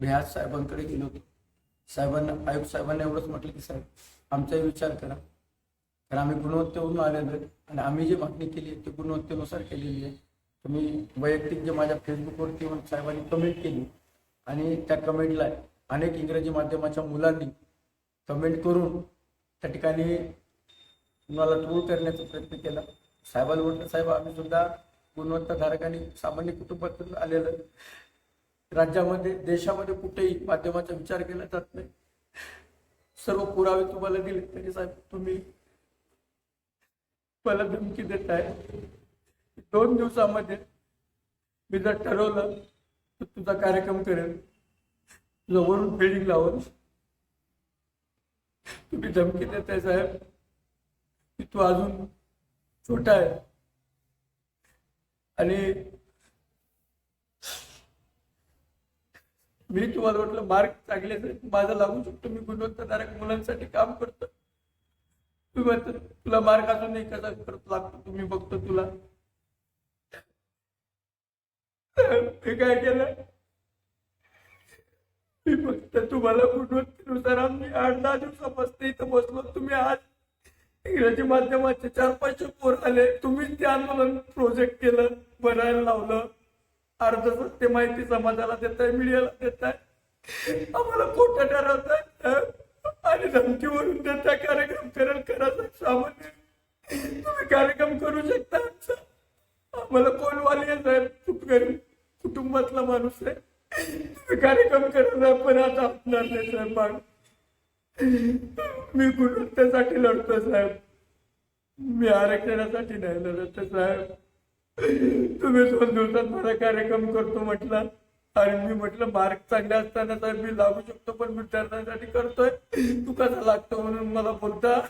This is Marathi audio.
मी आज साहेबांकडे गेलो होतो. साहेबांना आयुक्त साहेबांना एवढंच म्हटलं की साहेब आमचाही विचार करा. कारण आम्ही गुणवत्तेवरून आलेलो आहे आणि आम्ही जी मागणी केली आहे ती गुणवत्तेनुसार केलेली आहे. तुम्ही वैयक्तिक जे माझ्या फेसबुकवरती येऊन साहेबांनी कमेंट केली आणि त्या कमेंटला अनेक इंग्रजी माध्यमाच्या मुलांनी कमेंट करून त्या ठिकाणी मला ट्रोल करण्याचा प्रयत्न केला. साहेबाला म्हटलं साहेब आम्ही सुद्धा गुणवत्ताधारक आणि सामान्य कुटुंबातून आलेलं राज्यामध्ये देशामध्ये कुठेही माध्यमाचा विचार केला जात नाही. सर्व पुरावे तुम्हाला दिले तरी साहेब तुम्ही मला धमकी देत आहे. दोन दिवसामध्ये मी जर ठरवलं तर तुझा कार्यक्रम करेल. तुझं वरून फिल्डिंग लावून तुम्ही धमकी देत आहे साहेब. की तू अजून छोटा आहे. आणि मी तुम्हाला म्हटलं मार्क चांगले माझा लागू शकतो मी गुणवत्ताधारक मुलांसाठी काम करतो. तुम्ही म्हणतो तुला मार्क अजून नाही कसा करत लागतो तुम्ही बघतो तुला. मी काय केलं? मी फक्त तुम्हाला गुणवत्तेनुसार आम्ही आठ दहा दिवसापासून इथं बसलो. तुम्ही आज इंग्रजी माध्यमाचे चार पाचशे पोर आले. तुम्हीच ते आंदोलन प्रोजेक्ट केलं बनायला लावलं. अर्ध सत्य माहिती समाजाला देताय मीडियाला देताय. आम्हाला खोटं ठरवताय. आणि धमकीवरून देताय कार्यक्रम करेल करायचा सामान्य. तुम्ही कार्यक्रम करू शकता आम्हाला कोण वाली आहे साहेब कुटुंबातला माणूस आहे. तुम्ही कार्यक्रम आहे पण आता आपणार नाही साहेब मी गुणवत्तेसाठी लढतो साहेब. मी आरक्षणासाठी नाही लढत साहेब. तुम्ही दोन दिवसात माझा कार्यक्रम करतो म्हटलं. आणि मी म्हटलं मार्क चांगले असताना साहेब मी लागू शकतो पण विद्यार्थ्यांसाठी करतोय. तू कसा लागतो म्हणून मला बोलता.